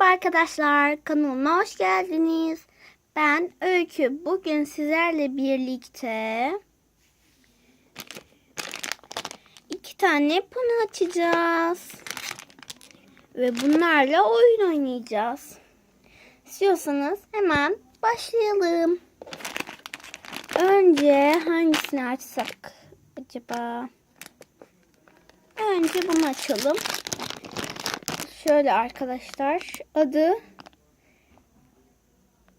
Merhaba arkadaşlar, kanalıma hoş geldiniz. Ben Öykü. Bugün sizlerle birlikte iki tane pano açacağız. Ve bunlarla oyun oynayacağız. İstiyorsanız hemen başlayalım. Önce hangisini açsak acaba? Önce bunu açalım. Şöyle arkadaşlar adı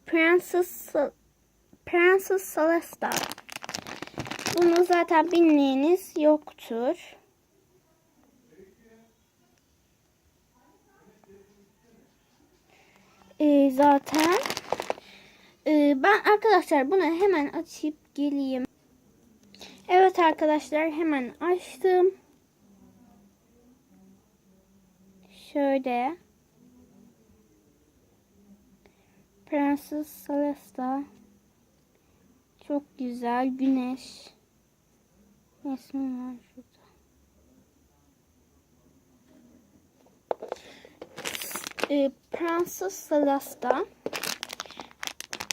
Princess Princess Celesta. Bunu zaten bilmeyeniz yoktur. Ee, zaten ee, ben arkadaşlar bunu hemen açıp geleyim. Evet arkadaşlar hemen açtım. Şöyle. Prenses Celesta. Çok güzel. Güneş. Resmi var şurada. Ee, Prenses Celesta.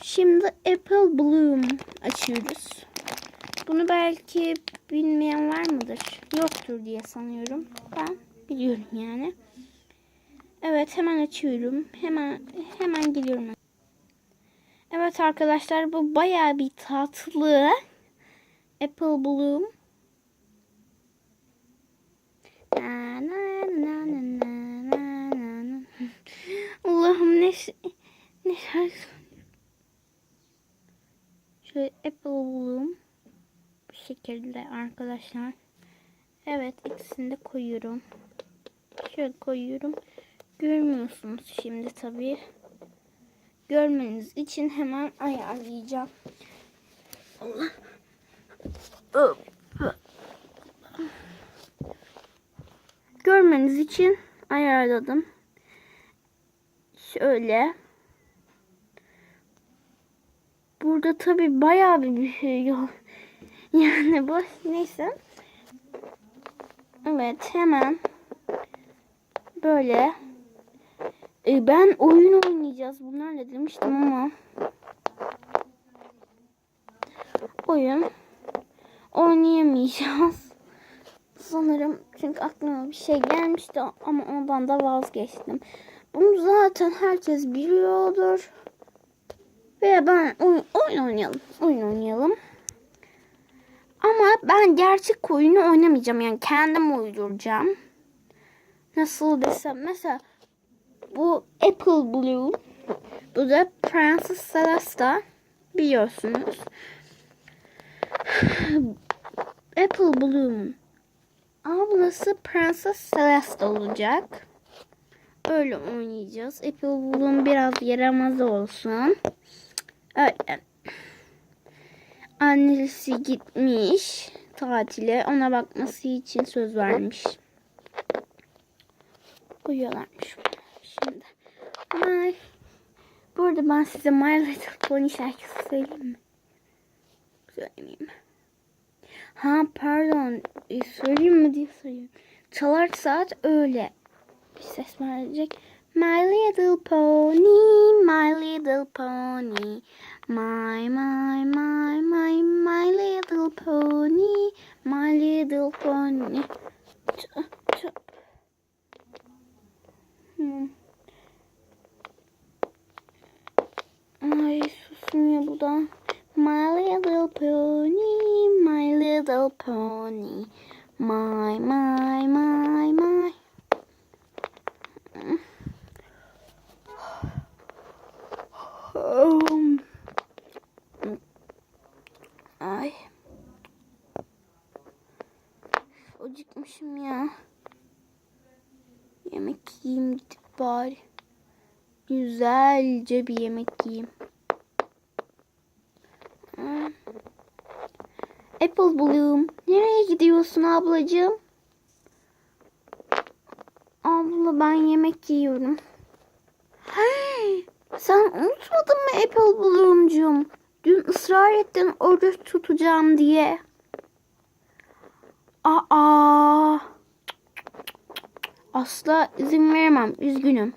Şimdi Apple Bloom açıyoruz. Bunu belki bilmeyen var mıdır? Yoktur diye sanıyorum. Ben biliyorum yani. Evet hemen açıyorum. Hemen hemen geliyorum. Evet arkadaşlar bu baya bir tatlı. Apple Bloom. Allah'ım ne ne. Şöyle Apple Bloom. Bu şekilde arkadaşlar. Evet ikisini de koyuyorum. Şöyle koyuyorum. Görmüyorsunuz şimdi tabii. Görmeniz için hemen ayarlayacağım. Allah. Görmeniz için ayarladım. Şöyle. Burada tabii bayağı bir şey yok. Yani bu neyse. Evet hemen böyle e, ben oyun oynayacağız bunlarla demiştim ama oyun oynayamayacağız sanırım çünkü aklıma bir şey gelmişti ama ondan da vazgeçtim. Bunu zaten herkes biliyordur. Ve ben oyun, oyun oynayalım. Oyun oynayalım. Ama ben gerçek oyunu oynamayacağım. Yani kendim uyduracağım. Nasıl desem mesela bu Apple Blue. Bu da Princess Celesta. Biliyorsunuz. Apple Bloom. Ablası Princess Celeste olacak. Öyle oynayacağız. Apple Bloom biraz yaramaz olsun. Öyle. Annesi gitmiş tatile. Ona bakması için söz vermiş. Uyuyorlarmış. Şimdi. My, burada ben size My Little Pony şarkısı söyleyeyim mi? Söylemeyeyim. Ha pardon. E, söyleyeyim mi diye soruyorum. Çalar saat öyle. Bir ses verecek. My little pony, my little pony. My, my, my, my, my little pony. My little pony. Ç- ç- Hmm. Ay susmuyor bu da. My little pony, my little pony. My, my, my, my. Um. Ay. Acıkmışım ya. Yemek yiyeyim gidip bari. Güzelce bir yemek yiyeyim. Hmm. Apple Bloom. Nereye gidiyorsun ablacığım? Abla ben yemek yiyorum. Hey, sen unutmadın mı Apple Bloom'cum? Dün ısrar ettin oruç tutacağım diye. Aa. Asla izin veremem. Üzgünüm.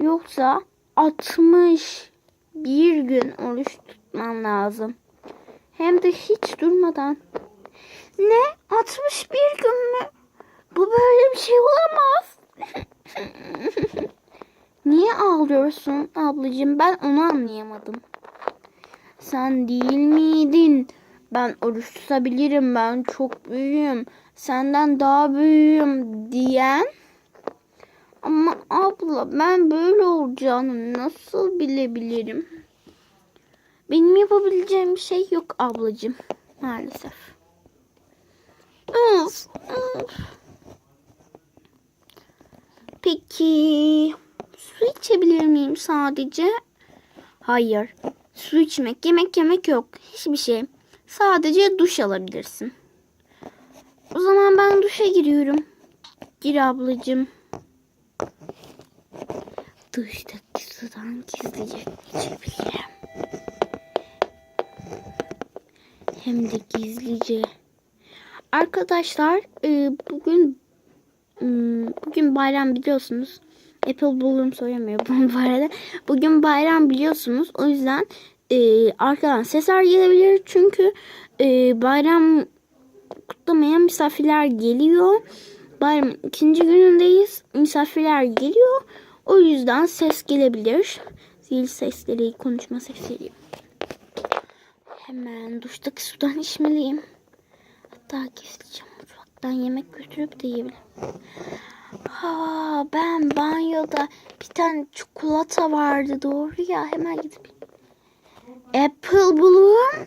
Yoksa 61 gün oruç tutmam lazım. Hem de hiç durmadan. Ne? 61 gün mü? Bu böyle bir şey olamaz. Niye ağlıyorsun ablacığım? Ben onu anlayamadım. Sen değil miydin? Ben oruç tutabilirim. Ben çok büyüğüm. Senden daha büyüğüm diyen. Ama abla ben böyle olacağını nasıl bilebilirim? Benim yapabileceğim bir şey yok ablacığım. Maalesef. Of, of. Peki su içebilir miyim sadece? Hayır. Su içmek, yemek yemek yok. Hiçbir şey. Sadece duş alabilirsin. O zaman ben duşa giriyorum. Gir ablacığım. Duştaki sudan gizlice içebilirim. Hem de gizlice. Arkadaşlar e, bugün hmm, bugün bayram biliyorsunuz. Apple Bloom söylemiyor bu arada. Bugün bayram biliyorsunuz. O yüzden e, arkadan sesler gelebilir. Çünkü e, bayram kutlamaya misafirler geliyor. Bayramın ikinci günündeyiz. Misafirler geliyor. O yüzden ses gelebilir. Zil sesleri, konuşma sesleri. Hemen duştaki sudan içmeliyim. Hatta gizlice mutfaktan yemek götürüp de yiyebilirim. Ha, ben banyoda bir tane çikolata vardı doğru ya hemen gidip. Apple Bloom.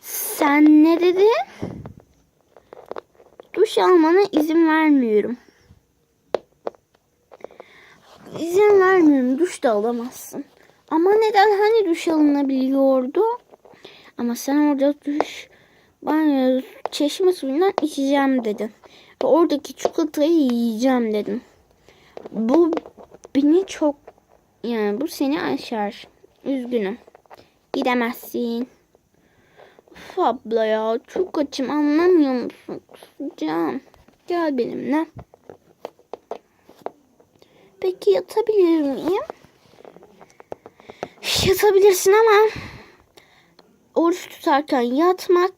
Sen ne dedin? Duş almana izin vermiyorum. İzin vermiyorum. Duş da alamazsın. Ama neden hani duş alınabiliyordu? Ama sen orada duş banyo çeşme suyundan içeceğim dedin. Ve oradaki çikolatayı yiyeceğim dedin. Bu beni çok yani bu seni aşar. Üzgünüm. Gidemezsin. Of abla ya çok açım anlamıyor musun? Kusacağım. Gel benimle. Peki yatabilir miyim? Yatabilirsin ama oruç tutarken yatmak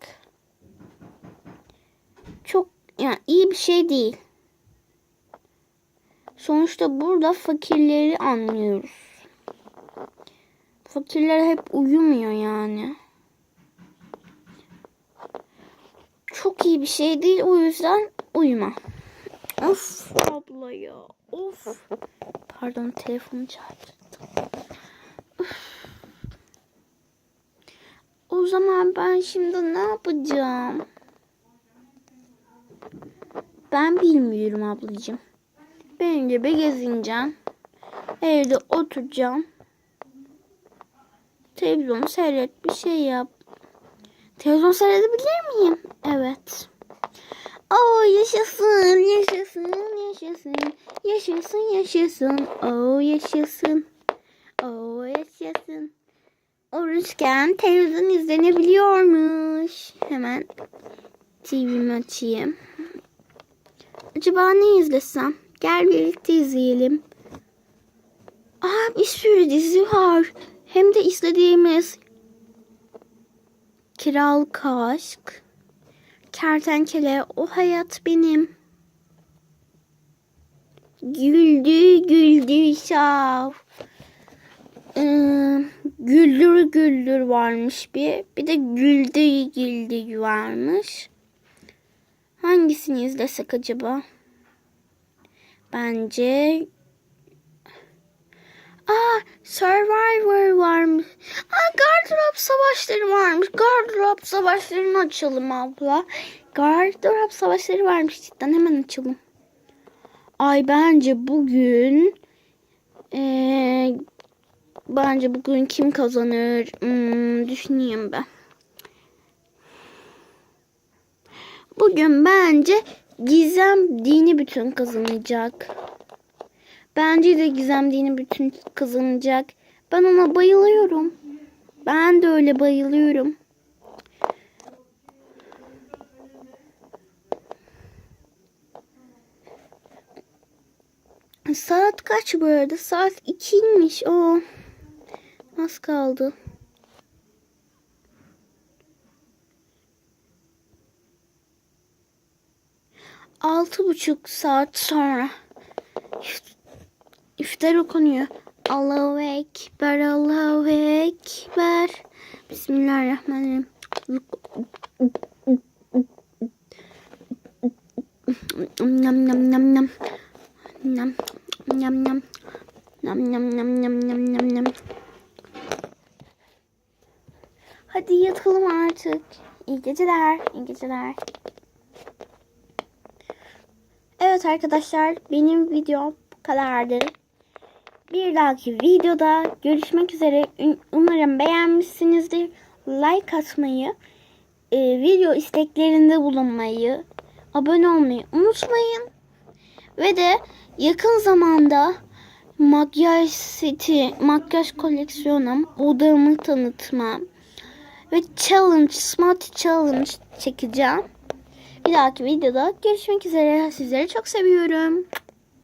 çok yani iyi bir şey değil. Sonuçta burada fakirleri anlıyoruz. Fakirler hep uyumuyor yani. Çok iyi bir şey değil o yüzden uyuma. Of abla ya. Of. Pardon telefonu çağırdım. O zaman ben şimdi ne yapacağım? Ben bilmiyorum ablacığım. Ben gibi gezineceğim. Evde oturacağım. Televizyon seyret bir şey yap. Televizyon seyredebilir miyim? Evet. Oh yaşasın, yaşasın, yaşasın, yaşasın, yaşasın, oh yaşasın, oh yaşasın. Oruçken televizyon izlenebiliyormuş. Hemen TV'mi açayım. Acaba ne izlesem? Gel birlikte izleyelim. Aa bir sürü dizi var. Hem de izlediğimiz Kiralık Aşk, Kertenkele, O Hayat Benim, Güldü Güldü Şav, ee, Güldür Güldür varmış bir. Bir de Güldü Güldü varmış. Hangisini izlesek acaba? Bence Aa Survivor varmış. Aa gardırop savaşları varmış. Gardırop savaşlarını açalım abla. Gardırop savaşları varmış cidden hemen açalım. Ay bence bugün ee, bence bugün kim kazanır? Hmm, düşüneyim ben. Bugün bence Gizem dini bütün kazanacak. Bence de Gizem dini bütün kazanacak. Ben ona bayılıyorum. Ben de öyle bayılıyorum. saat kaç bu arada? Saat 2'ymiş. O az kaldı. Altı buçuk saat sonra iftar okunuyor. Allahu Ekber, Allahu Ekber. Bismillahirrahmanirrahim. Nam nam nam nam. Nam nam nam. Nam nam nam nam nam nam nam. Hadi yatalım artık. İyi geceler. iyi geceler. Evet arkadaşlar benim videom bu kadardı. Bir dahaki videoda görüşmek üzere. Umarım beğenmişsinizdir. Like atmayı, e, video isteklerinde bulunmayı, abone olmayı unutmayın. Ve de yakın zamanda makyaj seti, makyaj koleksiyonum, odamı tanıtmam ve challenge, smart challenge çekeceğim. Bir dahaki videoda görüşmek üzere. Sizleri çok seviyorum.